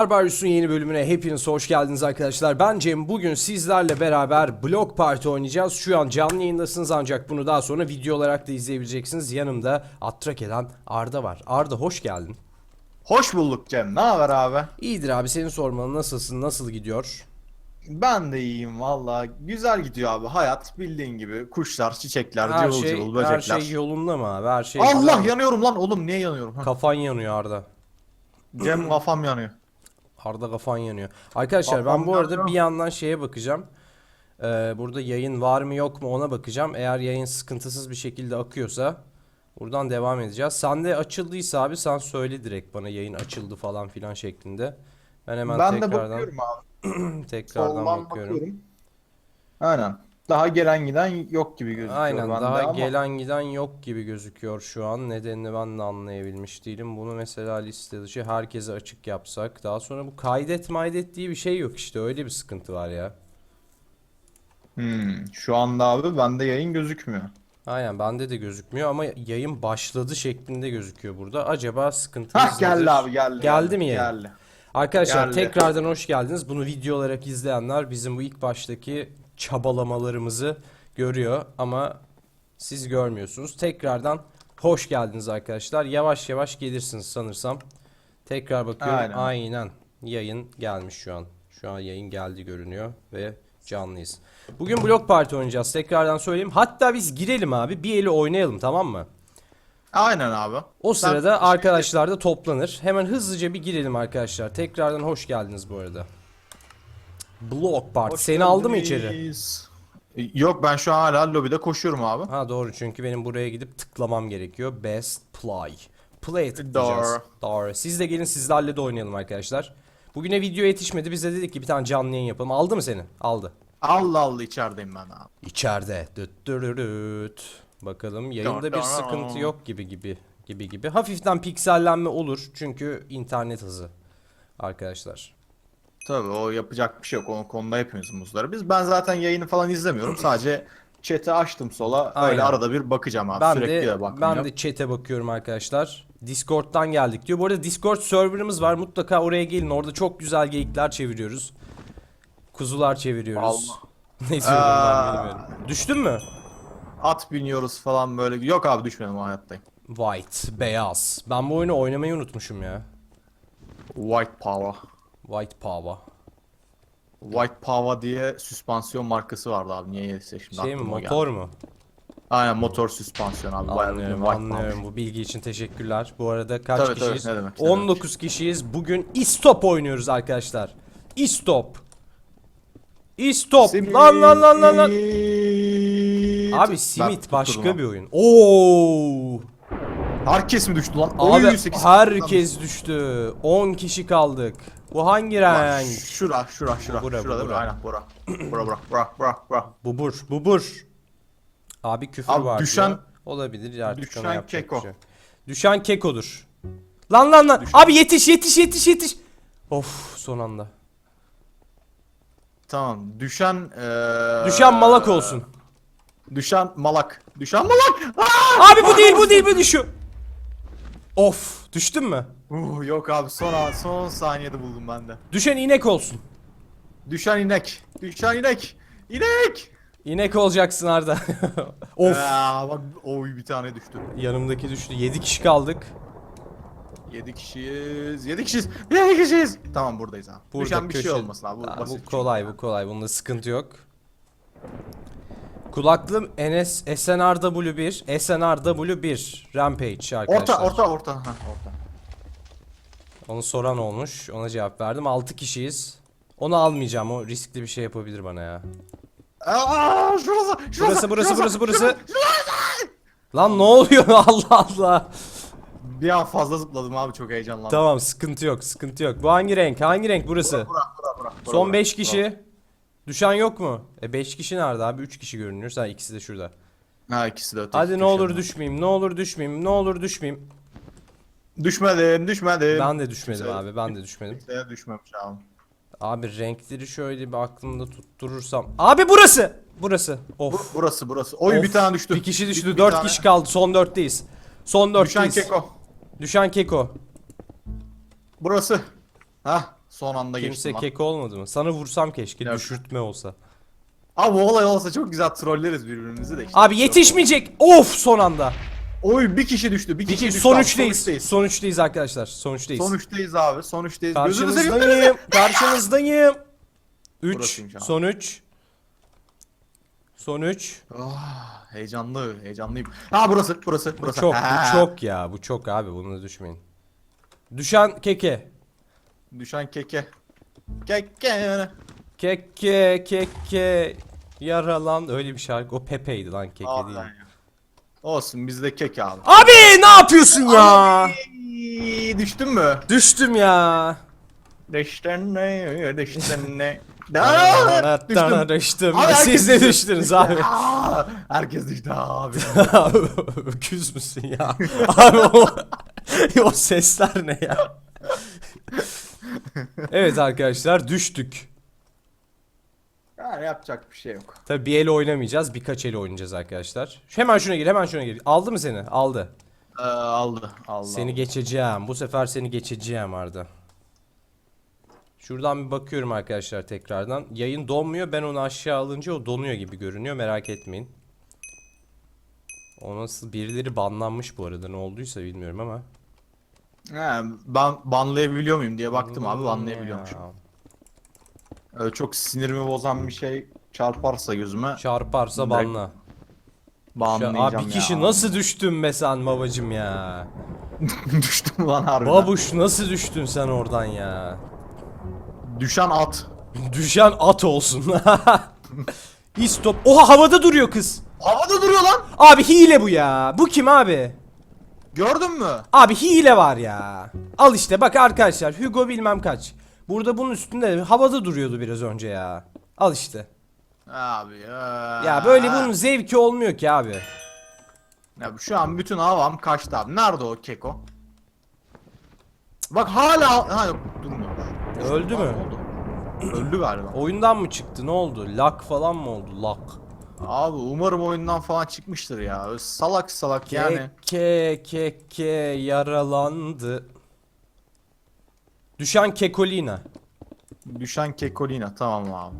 Barbarus'un yeni bölümüne hepiniz hoş geldiniz arkadaşlar. Ben Cem. Bugün sizlerle beraber Block Party oynayacağız. Şu an canlı yayındasınız ancak bunu daha sonra video olarak da izleyebileceksiniz. Yanımda Attrak eden Arda var. Arda hoş geldin. Hoş bulduk Cem. Ne haber abi? İyidir abi seni sormalı. Nasılsın? Nasıl gidiyor? Ben de iyiyim valla. Güzel gidiyor abi. Hayat bildiğin gibi. Kuşlar, çiçekler, Her cıvıl şey, cıvıl her böcekler. şey yolunda mı abi? Her şey Allah yanıyorum lan oğlum. Niye yanıyorum? Kafan yanıyor Arda. Cem kafam yanıyor. Arda kafan yanıyor. Arkadaşlar ben bu arada bir yandan şeye bakacağım. Ee, burada yayın var mı yok mu ona bakacağım. Eğer yayın sıkıntısız bir şekilde akıyorsa buradan devam edeceğiz. Sende açıldıysa abi sen söyle direkt bana yayın açıldı falan filan şeklinde. Ben hemen ben de tekrardan bakıyorum abi. tekrardan Soldan bakıyorum. bakıyorum. Aynen. Daha gelen giden yok gibi gözüküyor Aynen bende daha ama gelen giden yok gibi gözüküyor şu an. Nedenini ben de anlayabilmiş değilim. Bunu mesela liste dışı herkese açık yapsak. Daha sonra bu kaydet maydet diye bir şey yok işte. Öyle bir sıkıntı var ya. Hmm, şu anda abi bende yayın gözükmüyor. Aynen bende de gözükmüyor ama yayın başladı şeklinde gözüküyor burada. Acaba sıkıntımız Hah geldi nedir? abi geldi. Geldi mi yayın? Geldi. Arkadaşlar Geldi. tekrardan hoş geldiniz. Bunu video olarak izleyenler bizim bu ilk baştaki çabalamalarımızı görüyor ama siz görmüyorsunuz. Tekrardan hoş geldiniz arkadaşlar. Yavaş yavaş gelirsiniz sanırsam. Tekrar bakıyorum. Aynen. Aynen. Yayın gelmiş şu an. Şu an yayın geldi görünüyor ve canlıyız. Bugün Block Party oynayacağız. Tekrardan söyleyeyim. Hatta biz girelim abi. Bir eli oynayalım tamam mı? Aynen abi. O sırada arkadaşlar da toplanır. Hemen hızlıca bir girelim arkadaşlar. Tekrardan hoş geldiniz bu arada. Block Party. Hoş Seni aldı mı içeri? geldiniz. Yok ben şu an hala lobide koşuyorum abi. Ha doğru çünkü benim buraya gidip tıklamam gerekiyor. Best Play. Play tıklayacağız. Doğru. Doğru. Siz de gelin sizlerle de oynayalım arkadaşlar. Bugüne video yetişmedi. Biz de dedik ki bir tane canlı yayın yapalım. Aldı mı seni? Aldı. Allah Allah içerideyim ben abi. İçeride. Düt dürürüt. Bakalım yayında bir sıkıntı yok gibi gibi gibi gibi. Hafiften piksellenme olur çünkü internet hızı arkadaşlar. Tabii o yapacak bir şey yok. O konuda hepimiz muzları. Biz ben zaten yayını falan izlemiyorum. Sadece chat'i açtım sola. Aynen. Öyle arada bir bakacağım abi. Ben Sürekli de de ben bakmayacağım. de chat'e bakıyorum arkadaşlar. Discord'dan geldik diyor. Bu arada Discord serverımız var. Mutlaka oraya gelin. Orada çok güzel geyikler çeviriyoruz. Kuzular çeviriyoruz. Allah. ne diyorum ben bilmiyorum. Düştün mü? At biniyoruz falan böyle. Yok abi düşmedim o hayattayım. White, beyaz. Ben bu oyunu oynamayı unutmuşum ya. White Power. White Power. White Power diye süspansiyon markası vardı abi. Niye yediyse şimdi Şey mi aklıma motor geldi. mu? Aynen motor süspansiyon abi. Bayağı bildiğin Anlıyorum, White anlıyorum. Power. Bu bilgi için teşekkürler. Bu arada kaç Tabii, tabii, kişiyiz? ne demek, ne demek. 19 kişiyiz. Bugün istop oynuyoruz arkadaşlar. İstop. İstop. Lan lan lan lan lan. Simit. Abi Ben Simit tutturdum başka abi. bir oyun. Oo! Herkes mi düştü lan? Abi Oy, sekiz- herkes düştü. 10 kişi kaldık. Bu hangi renk? Şura, şura, şura. Bura, şura değil bura. Aynen, bura. Bura, bura, bura, bura, bura. Bubur, bubur. Abi küfür Abi var düşen- diyor. Olabilir artık düşen ona yapacak keko. şey yok. Düşen kekodur. Lan lan lan. Abi yetiş yetiş yetiş yetiş. Of son anda. Tamam. Düşen eee Düşen malak olsun. Düşen malak. Düşen malak. Abi bu değil bu değil bu düşüyor. Of düştün mü? Uh, yok abi son an- son saniyede buldum ben de. Düşen inek olsun. Düşen inek. Düşen inek. İnek. İnek olacaksın Arda. of. Aa, bak oy bir tane düştü. Yanımdaki düştü. 7 kişi kaldık. 7 kişiyiz. 7 kişiyiz. 7 kişiyiz. Tamam buradayız abi. Burada Düşen bir şey köşe- olmasın abi. Bu, Aa, basit bu çünkü. kolay bu kolay. Bunda sıkıntı yok. Kulaklığım NS SNRW1 SNRW1 Rampage arkadaşlar. Orta orta orta. Ha, orta. Onu soran olmuş. Ona cevap verdim. 6 kişiyiz. Onu almayacağım. O riskli bir şey yapabilir bana ya. Aa, şurası, Burası şurası, burası şurası, burası burası. Lan ne oluyor Allah Allah. Bir an fazla zıpladım abi çok heyecanlandım. Tamam sıkıntı yok sıkıntı yok. Bu hangi renk? Hangi renk burası? Bura, bura, bura, bura, Son bura. 5 kişi. Düşen yok mu? E 5 kişi nerede abi? 3 kişi görünüyor. Sen ikisi de şurada. Ha ikisi de Hadi ne olur düşmeyeyim. Ne olur düşmeyeyim. Ne olur düşmeyeyim. Düşmedim düşmedim. Ben de düşmedim Kimse- abi. Ben de düşmedim. Kimseye düşmemiş abi. Abi renkleri şöyle bir aklımda tutturursam. Abi burası. Burası. Bu, Of. burası burası. Oy Of. bir tane düştü. Bir kişi düştü. Bir- bir 4 tane. kişi kaldı. Son 4'teyiz. Son 4'teyiz. Düşen keko. Düşen keko. Burası. Ha Son anda Kimse geçtim lan. kek olmadı mı? Sana vursam keşke Yok. düşürtme olsa. Abi bu olay olsa çok güzel trolleriz birbirimizi de işte. Abi yetişmeyecek. Of son anda. Oy bir kişi düştü. Bir kişi Peki düştü. son abi, üçteyiz. Son üçteyiz arkadaşlar. Son üçteyiz. Son üçteyiz abi. Son üçteyiz. Gözünü seveyim. Karşınızdayım. Karşınızdayım. 3. Burasıymış abi. Son 3. Son 3. Ah, heyecanlı, heyecanlıyım. Ha burası, burası, Bu burası. çok, Ha. bu çok ya. Bu çok abi. Bunu da düşmeyin. Düşen keke. Düşen keke. Keke. Keke keke yaralan öyle bir şarkı. O Pepe'ydi lan keke Abi, değil. ya. Olsun bizde keke abi. Abi ne yapıyorsun ya? Ay, düştün mü? Düştüm ya. Düştün ne? Düştün ne? Düştüm. düştüm. Abi herkes Siz de düştü. düştünüz abi. Aa, herkes düştü abi. Abi, Öküz müsün ya? Abi o, o sesler ne ya? Evet arkadaşlar düştük. Yani yapacak bir şey yok. Tabii bir el oynamayacağız. Birkaç el oynayacağız arkadaşlar. Hemen şuna gir, hemen şuna gir. Aldı mı seni? Aldı. Ee, aldı, aldı. Seni geçeceğim. Bu sefer seni geçeceğim Arda. Şuradan bir bakıyorum arkadaşlar tekrardan. Yayın donmuyor. Ben onu aşağı alınca o donuyor gibi görünüyor. Merak etmeyin. O nasıl birileri banlanmış bu arada ne olduysa bilmiyorum ama. He, ben banlayabiliyor muyum diye baktım abi banlayabiliyormuş. Ya. Öyle çok sinirimi bozan bir şey çarparsa gözüme Çarparsa Direkt banla. Şu- banlayacağım Abi bir kişi ya. nasıl düştün be sen babacım ya. düştüm lan harbiden. Babuş nasıl düştün sen oradan ya. Düşen at. Düşen at olsun. İstop. Oha havada duruyor kız. Havada duruyor lan. Abi hile bu ya. Bu kim abi? Gördün mü? Abi hile var ya. Al işte bak arkadaşlar Hugo bilmem kaç. Burada bunun üstünde havada duruyordu biraz önce ya. Al işte. Abi ya. Ya böyle bunun zevki olmuyor ki abi. Ya şu an bütün havam kaçtı abi. Nerede o keko? Bak hala ha yok durmuyor. Öldü mü? Oldu? Öldü galiba. Oyundan mı çıktı ne oldu? Lak falan mı oldu? Lak. Abi umarım oyundan falan çıkmıştır ya. Öyle salak salak yani. Keke keke yaralandı. Düşen kekolina. Düşen kekolina tamam abi.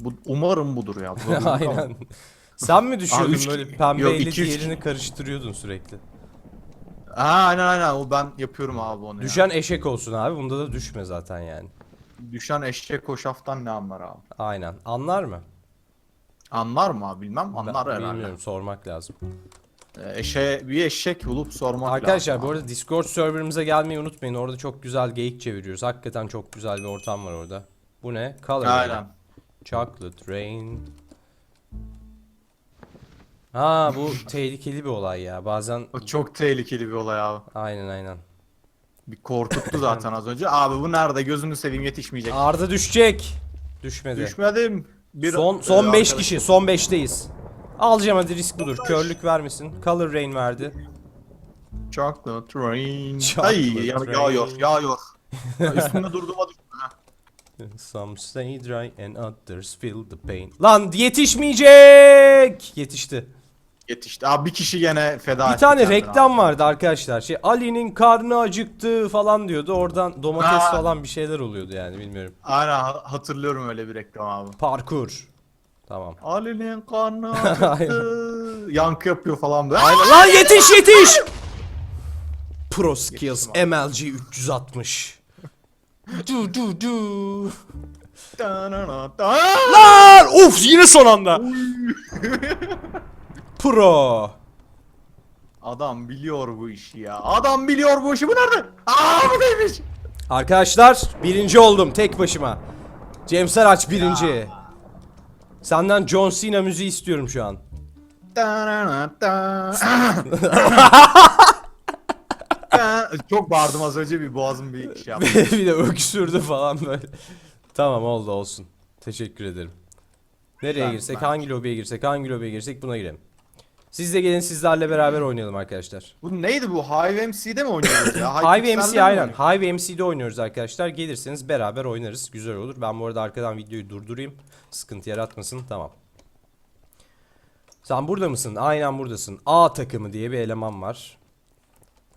Bu umarım budur ya. Ama. Aynen. Sen mi düşüyordun üç- böyle yok, pembeyle iki, üç- diğerini karıştırıyordun sürekli. Ha aynen aynen o ben yapıyorum abi onu Düşen ya. eşek olsun abi. Bunda da düşme zaten yani. Düşen eşek koşaftan ne anlar abi? Aynen. Anlar mı? Anlar mı bilmem Ben anlar herhalde. Bilmiyorum sormak lazım. Ee, Eşe, bir eşek bulup sormak Arkadaşlar lazım. bu arada Discord serverımıza gelmeyi unutmayın. Orada çok güzel geyik çeviriyoruz. Hakikaten çok güzel bir ortam var orada. Bu ne? Color. Aynen. Chocolate Rain. Ha bu tehlikeli bir olay ya. Bazen O çok tehlikeli bir olay abi. aynen aynen. Bir korkuttu zaten az önce. Abi bu nerede? Gözünü seveyim yetişmeyecek. Arda düşecek. Düşmedi. Düşmedim. Bir son e, son 5 arkadaş- kişi. Son 5'teyiz. Alacağım hadi risk budur. Körlük vermesin. Color Rain verdi. Chocolate rain. Chocolate Ay ya, rain. yağıyor yağıyor. Ya Üstünde durduğuma ha. Some stay dry and others feel the pain. Lan yetişmeyecek. Yetişti. Yetişti. Abi bir kişi gene feda Bir etti tane kendini reklam vardı arkadaşlar. Şey Ali'nin karnı acıktı falan diyordu. Oradan domates Ha. falan bir şeyler oluyordu yani bilmiyorum. abi. Aynen ha- hatırlıyorum öyle bir reklam abi. Parkur. Tamam. Ali'nin karnı acıktı. Yankı yapıyor falan böyle. Aynen. Lan yetiş yetiş. Pro Skills MLG 360. Du du du. Lan! Of yine son anda. Pro. Adam biliyor bu işi ya. Adam biliyor bu işi. Bu nerede? Aa bu neymiş? Arkadaşlar birinci oldum tek başıma. James Araç birinci. Senden John Cena müziği istiyorum şu an. Çok bağırdım az önce bir boğazım bir şey yaptı. bir de öksürdü falan böyle. Tamam oldu olsun. Teşekkür ederim. Nereye Ben- girsek, ben- hangi lobiye girsek, hangi lobiye girsek buna girelim. Siz de gelin sizlerle beraber oynayalım arkadaşlar. Bu neydi bu? Hive MC'de mi oynuyoruz ya? Hive MC aynen. Hive MC'de oynuyoruz arkadaşlar. Gelirseniz beraber oynarız. Güzel olur. Ben bu arada arkadan videoyu durdurayım. Sıkıntı yaratmasın. Tamam. Sen burada mısın? Aynen buradasın. A takımı diye bir eleman var.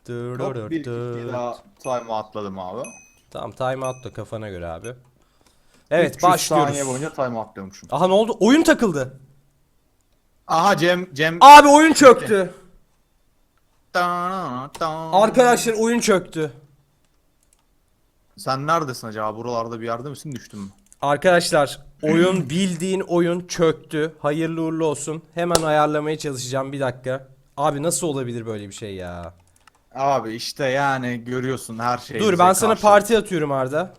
Hop, bir daha time atladım abi. Tamam time out da kafana göre abi. Evet 300 başlıyoruz. saniye boyunca time atlıyormuşum. Aha ne oldu? Oyun takıldı. Aha Cem Cem Abi oyun çöktü. Arkadaşlar oyun çöktü. Sen neredesin acaba? Buralarda bir yerde misin? Düştün mü? Arkadaşlar oyun bildiğin oyun çöktü. Hayırlı uğurlu olsun. Hemen ayarlamaya çalışacağım bir dakika. Abi nasıl olabilir böyle bir şey ya? Abi işte yani görüyorsun her şeyi. Dur ben sana karşı. parti atıyorum Arda.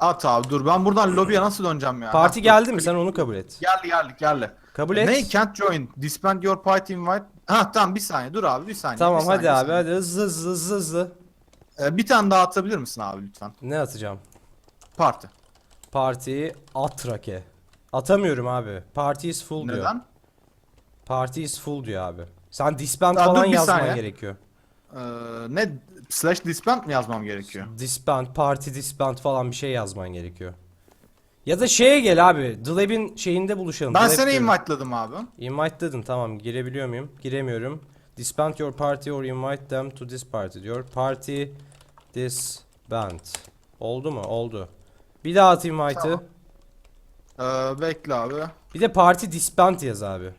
At abi dur ben buradan lobiye nasıl döneceğim ya? Parti geldi mi? Sen onu kabul et. Geldi geldi geldi. Kabul et. Ne can't join. Disband your party invite. Ha tamam bir saniye dur abi bir saniye. Tamam bir hadi saniye, abi hadi hızlı hızlı hızlı hızlı. Ee, bir tane daha atabilir misin abi lütfen? Ne atacağım? Parti. Partiyi at rake. Atamıyorum abi. Party is full diyor. Neden? Party is full diyor abi. Sen disband dur falan bir yazman saniye. gerekiyor. Ee, ne slash disband mi yazmam gerekiyor? Disband, party disband falan bir şey yazman gerekiyor. Ya da şeye gel abi. The Lab'in şeyinde buluşalım. Ben The seni diyorum. invite'ladım abi. Invite dedin tamam girebiliyor muyum? Giremiyorum. Disband your party or invite them to this party diyor. Party disband. Oldu mu? Oldu. Bir daha at invite'ı. Tamam. Ee, bekle abi. Bir de party disband yaz abi.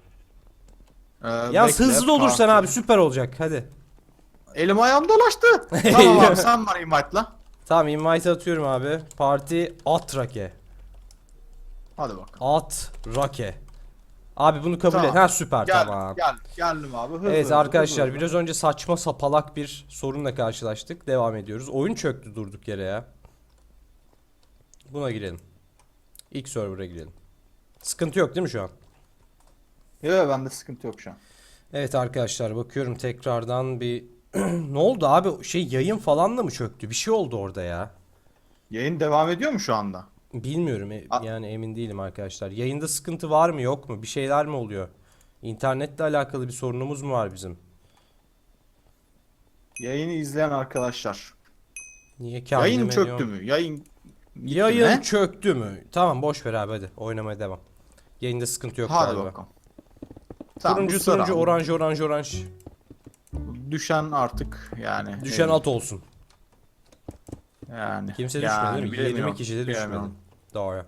Ee, Yaz bekle, hızlı olursan parti. abi süper olacak hadi. Elim ayağım dolaştı. tamam abi sen bana invite'la. Tamam invite atıyorum abi. Party at rake. Hadi bakalım. At rake. Abi bunu kabul Tamam. et. Ha süper Gel, tamam. gel, geldim abi. Hızlı, Evet hızlı, arkadaşlar hızlı. biraz önce saçma sapalak bir sorunla karşılaştık. Devam ediyoruz. Oyun çöktü durduk yere ya. Buna girelim. İlk server'a girelim. Sıkıntı yok değil mi şu an? Yok yok bende sıkıntı yok şu an. Evet arkadaşlar bakıyorum tekrardan bir ne oldu abi? Şey yayın falan da mı çöktü? Bir şey oldu orada ya. Yayın devam ediyor mu şu anda? Bilmiyorum e- A- yani emin değilim arkadaşlar. Yayında sıkıntı var mı yok mu? Bir şeyler mi oluyor? İnternetle alakalı bir sorunumuz mu var bizim? Yayını izleyen arkadaşlar. Niye kendime Yayın çöktü diyorum? mü? Yayın gitti Yayın mi? çöktü mü? Tamam boş ver abi hadi oynamaya devam. Yayında sıkıntı yok Hadi galiba. bakalım. Tamam, turuncu bu turuncu abi. oranj oranj oranj. Düşen artık yani. Düşen evet, at olsun. Yani. Kimse yani, düşmedi değil mi? 20 bilemiyorum, kişi de düşmedi. Doğru.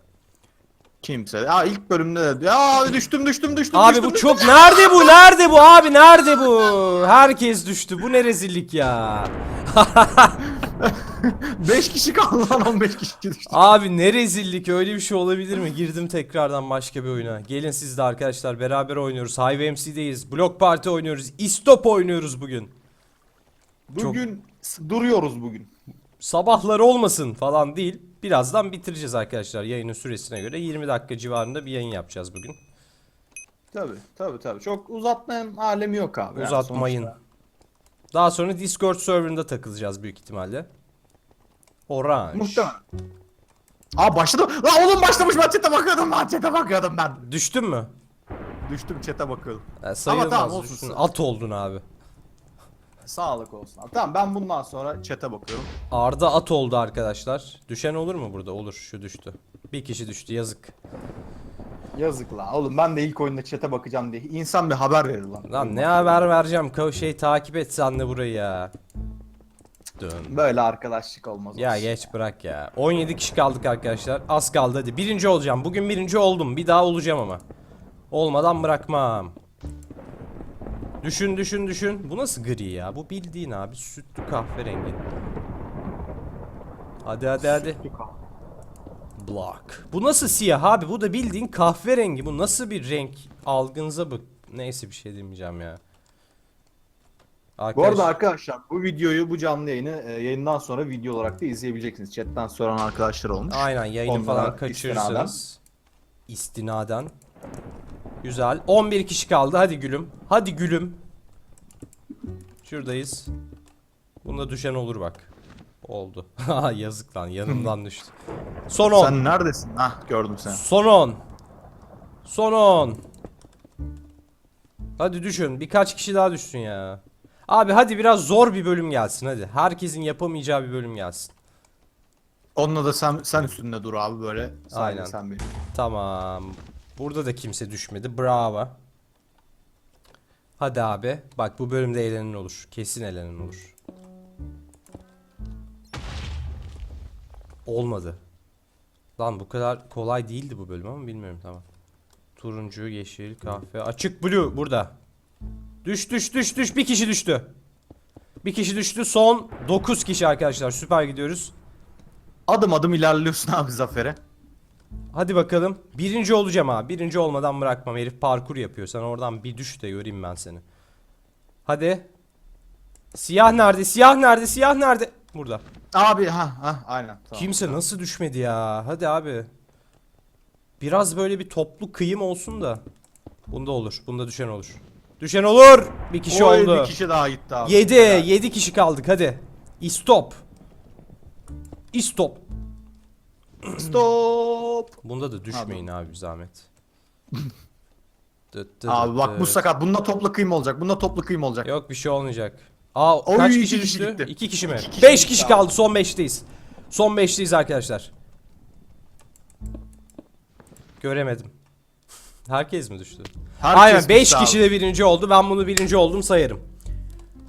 Kimse. Aa ilk bölümde de ya düştüm düştüm düştüm Abi düştüm, bu düştüm. çok nerede bu? Nerede bu abi? Nerede bu? Herkes düştü. Bu ne rezillik ya? 5 kişi kaldı lan 15 kişi düştü. Abi ne rezillik öyle bir şey olabilir mi? Girdim tekrardan başka bir oyuna. Gelin siz de arkadaşlar beraber oynuyoruz. Hive MC'deyiz. Block Party oynuyoruz. İstop oynuyoruz bugün. Bugün s- duruyoruz bugün. Sabahları olmasın falan değil. Birazdan bitireceğiz arkadaşlar yayının süresine göre. 20 dakika civarında bir yayın yapacağız bugün. Tabi tabi tabi. Çok uzatmanın alemi yok abi. yani Uzatmayın. sonuçta. Daha sonra Discord serverında takılacağız büyük ihtimalle. Orange. Muhtemelen. Aa başladı. Lan oğlum başlamış ben chat'e bakıyordum lan chat'e bakıyordum ben. Düştün mü? Düştüm chat'e bakıyordum. Ha, sayılmaz. tamam, olsun. düştün. At oldun abi. Sağlık olsun abi. Tamam ben bundan sonra chat'e bakıyorum. Arda at oldu arkadaşlar. Düşen olur mu burada? Olur. Şu düştü. Bir kişi düştü. Yazık. Yazık la oğlum ben de ilk oyunda chat'e bakacağım diye. İnsan bir haber verir lan. Lan ne haber vereceğim? Ka- şey takip et sen de burayı ya. Dön. Böyle arkadaşlık olmaz. Ya olsun. geç bırak ya. 17 kişi kaldık arkadaşlar. Az kaldı hadi. Birinci olacağım. Bugün birinci oldum. Bir daha olacağım ama. Olmadan bırakmam. Düşün düşün düşün. Bu nasıl gri ya? Bu bildiğin abi sütlü kahverengi. Hadi hadi hadi. Black. Bu nasıl siyah abi? Bu da bildiğin kahverengi. Bu nasıl bir renk? Algınıza bak. Neyse bir şey demeyeceğim ya. Bu Arkadaş- arada arkadaşlar bu videoyu bu canlı yayını e, yayından sonra video olarak da izleyebileceksiniz. Chat'ten soran arkadaşlar olmuş. Aynen yayını Onlara falan kaçırırsınız. İstinaden. Güzel. 11 kişi kaldı. Hadi gülüm. Hadi gülüm. Şuradayız. Bunda düşen olur bak. Oldu. Yazık lan yanımdan düştü. Son 10. Sen neredesin? Hah gördüm seni. Son 10. Son 10. Hadi düşün. Birkaç kişi daha düşsün ya. Abi hadi biraz zor bir bölüm gelsin hadi. Herkesin yapamayacağı bir bölüm gelsin. Onunla da sen sen üstünde dur abi böyle. Sadece Aynen. Sen bir. Tamam. Burada da kimse düşmedi. Bravo. Hadi abi. Bak bu bölümde eğlenen olur. Kesin eğlenen olur. Olmadı. Lan bu kadar kolay değildi bu bölüm ama bilmiyorum tamam. Turuncu, yeşil, kahve. Açık blue burada. Düş düş düş düş. Bir kişi düştü. Bir kişi düştü. Son 9 kişi arkadaşlar. Süper gidiyoruz. Adım adım ilerliyorsun abi zafere. Hadi bakalım. Birinci olacağım ha. Birinci olmadan bırakmam. Herif parkur yapıyor. Sen oradan bir düş de göreyim ben seni. Hadi. Siyah nerede? Siyah nerede? Siyah nerede? Burada. Abi ha ha aynen. Tamam. Kimse nasıl düşmedi ya? Hadi abi. Biraz böyle bir toplu kıyım olsun da. Bunda olur. Bunda düşen olur. Düşen olur. Bir kişi Oy, oldu. Bir kişi daha gitti abi. 7. Helal. 7 kişi kaldık hadi. İstop. İstop. Stop. Bunda da düşmeyin abi bir zahmet. Dıt dıt Abi bak bu sakat. Bunda toplu kıyım olacak. Bunda toplu kıyım olacak. Yok bir şey olmayacak. Aa Oy, kaç iki kişi düştü? gitti. 2 kişi mi? İki kişi 5 gitti kişi abi. kaldı. Son 5'teyiz. Son 5'teyiz arkadaşlar. Göremedim. Herkes mi düştü? Herkes Aynen 5 gitti abi. kişi de birinci oldu. Ben bunu birinci oldum sayarım.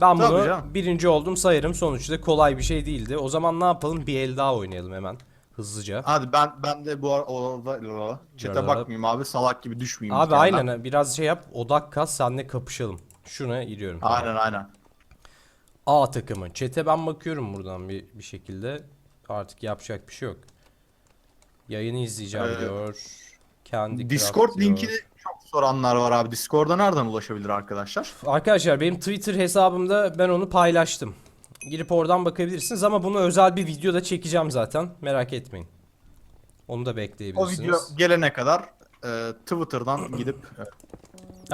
Ben Tabii bunu canım. birinci oldum sayarım. Sonuçta kolay bir şey değildi. O zaman ne yapalım? Bir el daha oynayalım hemen. Hızlıca. Hadi ben ben de bu ar- orada çete bakmayayım abi salak gibi düşmeyeyim. Abi kere ben. aynen biraz şey yap. Odak kas senle kapışalım. Şuna giriyorum. Aynen aynen. A takımı. Çete ben bakıyorum buradan bir, bir şekilde. Artık yapacak bir şey yok. Yayını izleyeceğim Ee, diyor. Kendi Discord diyor. linkini çok soranlar var abi. Discord'a nereden ulaşabilir arkadaşlar? Arkadaşlar benim Twitter hesabımda ben onu paylaştım. Girip oradan bakabilirsiniz ama bunu özel bir videoda çekeceğim zaten. Merak etmeyin. Onu da O bekleyebilirsiniz. video gelene kadar e, Twitter'dan gidip e,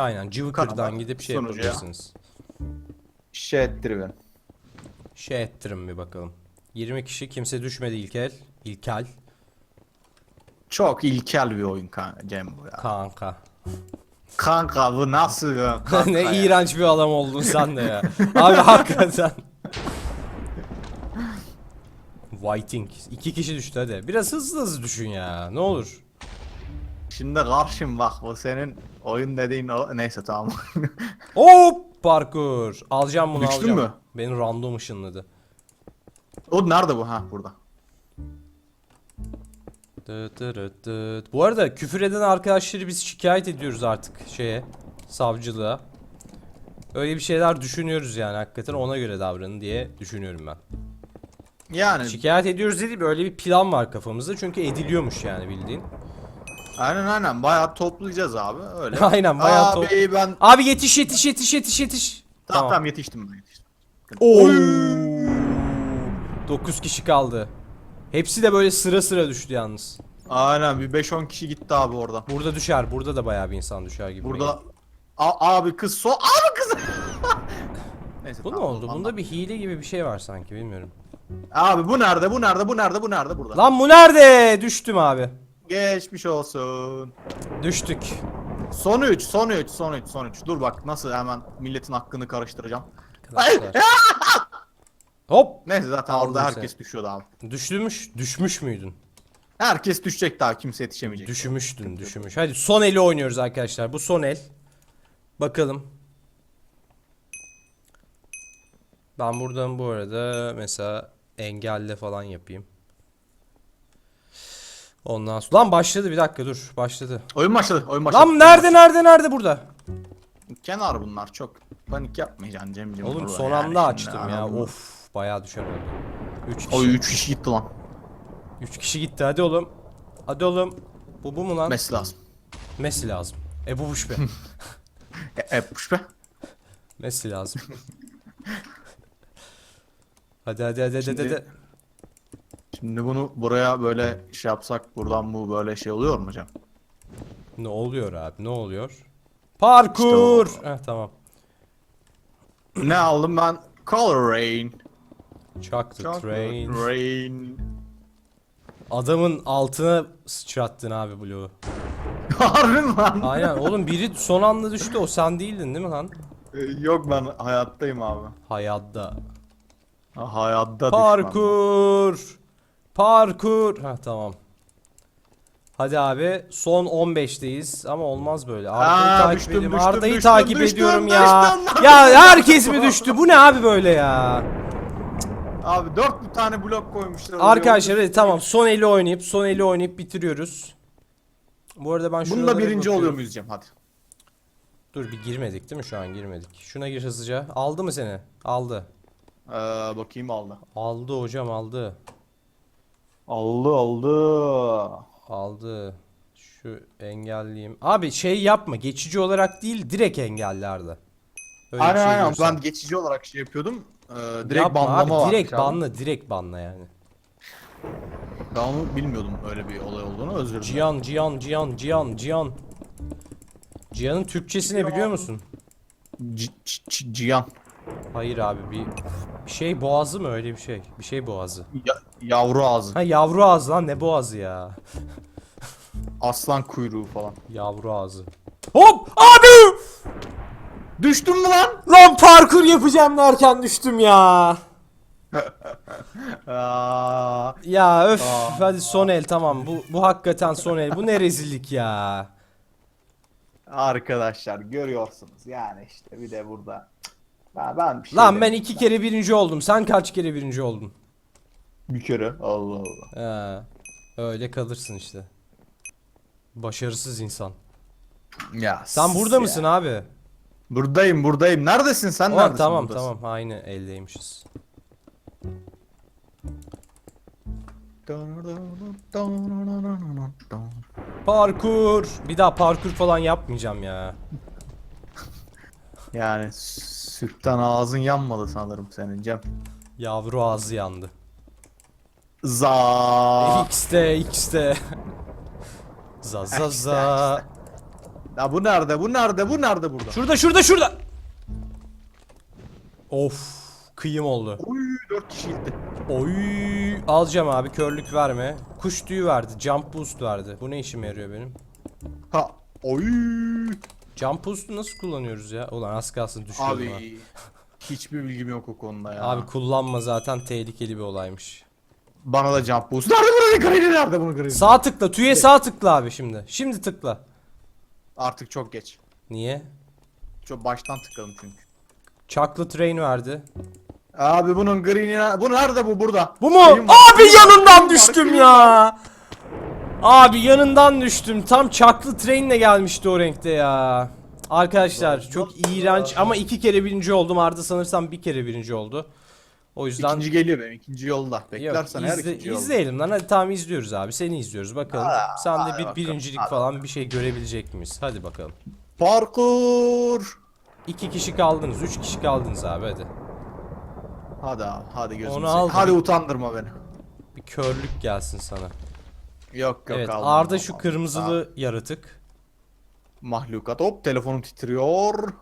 Aynen Kanala, gidip şey sunucuya. yapabilirsiniz. şey ettiriverin. Şey ettirin bir bakalım. 20 kişi kimse düşmedi İlkel. İlkel. Çok ilkel bir oyun kanka Cem bu ya. Kanka. Kanka bu nasıl ya? Kanka ne ya. iğrenç bir adam oldun sen de ya. Abi hakikaten. Whiting. İki kişi düştü hadi. Biraz hızlı hızlı düşün ya. Ne olur. Şimdi karşım bak bu senin oyun dediğin o neyse tamam. Hop parkur. Alacağım bunu Düştün alacağım. mü? Beni random ışınladı. o nerede bu ha burada. Dıt dırıt dıt. Bu arada küfür eden arkadaşları biz şikayet ediyoruz artık şeye. Savcılığa. Öyle bir şeyler düşünüyoruz yani hakikaten ona göre davranın diye düşünüyorum ben. Yani Şikayet ediyoruz dedi böyle bir plan var kafamızda çünkü ediliyormuş yani bildiğin. aynen aynen bayağı toplayacağız abi öyle. Aynen, bayağı abi, top- ben Abi yetiş yetiş yetiş yetiş yetiş. tamam, tamam yetiştim ben yetiştim. Oo. 9 kişi kaldı. Hepsi de böyle sıra sıra düştü yalnız. Aynen bir 5-10 kişi gitti abi orada. Burada düşer. Burada da bayağı bir insan düşer gibi. Burada A- abi kız so abi kız. Neyse Bu ne tamam, oldu? Bunda bir hile gibi bir şey var sanki bilmiyorum. Abi bu nerede? Bu nerede? Bu nerede? Bu nerede? Burada. Lan bu nerede? Düştüm abi. Geçmiş olsun. Düştük. Son 3, son 3, son 3, son 3. Dur bak nasıl hemen milletin hakkını karıştıracağım. Arkadaşlar. Hop. Neyse zaten Aldım orada seni. herkes düşüyordu abi. Düştümüş. Düşmüş müydün? Herkes düşecek daha kimse yetişemeyecek. Düşmüştün, düşmüş. Hadi son eli oynuyoruz arkadaşlar. Bu son el. Bakalım. Ben buradan bu arada mesela engelle falan yapayım. Ondan sonra... Lan başladı bir dakika dur. Başladı. Oyun başladı. Oyun başladı. Lan nerede nerede nerede burada? Kenar bunlar çok. Panik yapmayacaksın Cemciğim. Oğlum burada son yani anda şimdi, açtım ya. anladın mı? Of bayağı oldu. 3 kişi. Oy 3 kişi gitti lan. 3 kişi gitti hadi oğlum. Hadi oğlum. Bu bu mu lan? Messi lazım. Messi lazım. E bu buş be. E, e push be. Messi lazım. hadi hadi hadi hadi Şimdi- hadi. Şimdi bunu buraya böyle şey yapsak buradan bu böyle şey oluyor mu hocam? Ne oluyor abi? Ne oluyor? Parkur. Heh, tamam. ne aldım ben? Color Rain. Chuck the Chocolate train. Rain. Adamın altına sıçrattın abi bloğu. Harbi mi lan? Aynen oğlum biri son anda düştü o sen değildin değil mi lan? Ee, Yok ben hayattayım abi. Hayatta. Ha, Hayatta. Parkur. Parkur. Ha tamam. Hadi abi son 15'teyiz ama olmaz böyle. Arda'yı takip düştüm, ediyorum. düştüm, Arda'yı düştüm, takip düştüm, ediyorum düştüm. ya. Nerede Ya düştüm? herkes mi düştü? Bu ne abi böyle ya? Abi dört tane blok koymuşlar. Arkadaşlar hadi tamam son eli oynayıp son eli oynayıp bitiriyoruz. Bu arada ben Bununla şuralara birinci oluyor muyuz Cem hadi. Dur bir girmedik değil mi şu an girmedik. Şuna gir hızlıca. Aldı mı seni? Aldı. Ee, bakayım aldı. Aldı hocam aldı. Aldı aldı. Aldı. Şu engelleyeyim. Abi şey yapma. Geçici olarak değil direkt engellerdi. Öyle bir aynen şey aynen görsen. ben geçici olarak şey yapıyordum. Ee, direkt Yapma banlama abi, varmış direkt abi. banla direkt banla yani. Ben onu bilmiyordum öyle bir olay olduğunu özür dilerim. Cihan Cihan Cihan Cihan Cihan. Cihan'ın Türkçesi ne biliyor musun? C- C- Cihan. Hayır abi bir, bir şey boğazı mı öyle bir şey? Bir şey boğazı. Ya- yavru ağzı. Ha yavru ağzı lan ne boğazı ya? Aslan kuyruğu falan. Yavru ağzı. Hop abi! Düştün mü lan? Lan parkur yapacağım derken düştüm ya. Aa, Ya öf Aa. hadi son el tamam bu bu hakikaten son el bu ne rezillik ya. arkadaşlar görüyorsunuz yani işte bir de burada. Ben, ben bir şey Lan ben iki kere birinci oldum sen kaç kere birinci oldun? bir kere. Allah Allah. He, öyle kalırsın işte. Başarısız insan. Ya Sen burada ya. mısın abi? Buradayım buradayım. Neredesin sen Ulan neredesin? tamam buradasın? tamam aynı eldeymişiz. Parkur. Bir daha parkur falan yapmayacağım ya. Yani sütten ağzın yanmadı sanırım senin Cem. Yavru ağzı yandı. Za. X'te X'te. za za za. Ya bu nerede? Bu nerede? Bu nerede burada? Şurada şurada şurada. Of kıyım oldu. Oy 4 kişi gitti. Oy alacağım abi körlük verme. Kuş tüyü verdi. Jump boost verdi. Bu ne işime yarıyor benim? Ha. Oy. Jump boost'u nasıl kullanıyoruz ya? Ulan az kalsın düşüyordum ha. Abi hiçbir bilgim yok o konuda ya. Abi kullanma zaten tehlikeli bir olaymış. bana da jump boost. Nerede bunun granny nerede bunun granny? Sağ tıkla tüye sağ tıkla abi şimdi. Şimdi tıkla. Artık çok geç. Niye? Çok baştan tıkladım çünkü. Chocolate Rain verdi. Abi bunun green'i bu nerede bu burada? Bu mu? Benim- Abi yanından düştüm ya. Abi yanından düştüm. Tam Chocolate Rain'le gelmişti o renkte ya. Arkadaşlar çok iğrenç ama iki kere birinci oldum. Arda sanırsam bir kere birinci oldu. O yüzden İkinci geliyor benim ikinci yolda. Yok, Beklersen her izle- ikinci yolda. izleyelim lan hadi tamam izliyoruz abi seni izliyoruz bakalım. Aa, Sen de bir bakalım, birincilik hadi falan bir şey görebilecek miyiz? Hadi bakalım. Parkur. İki kişi kaldınız, üç kişi kaldınız abi hadi. Hadi abi hadi gözüm Onu seveyim. aldım. Hadi utandırma beni. Bir körlük gelsin sana. Yok yok evet aldım, Arda aldım, şu aldım. kırmızılı yaratık. Mahlukat hop telefonum titriyor.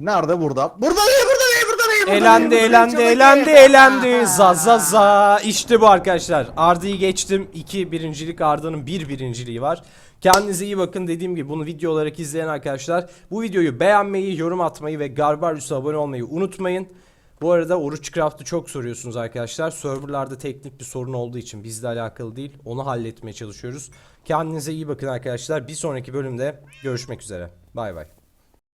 Nerede burada? Burada değil burada değil burada değil. burada Elendi değil, burada elendi elendi şuradaki. elendi. Za za za. İşte bu arkadaşlar. Arda'yı geçtim. İki birincilik Arda'nın bir birinciliği var. Kendinize iyi bakın. Dediğim gibi bunu video olarak izleyen arkadaşlar bu videoyu beğenmeyi, yorum atmayı ve Garbarius'a abone olmayı unutmayın. Bu arada Oruç Craft'ı çok soruyorsunuz arkadaşlar. Serverlarda teknik bir sorun olduğu için bizle alakalı değil. Onu halletmeye çalışıyoruz. Kendinize iyi bakın arkadaşlar. Bir sonraki bölümde görüşmek üzere. Bay bay.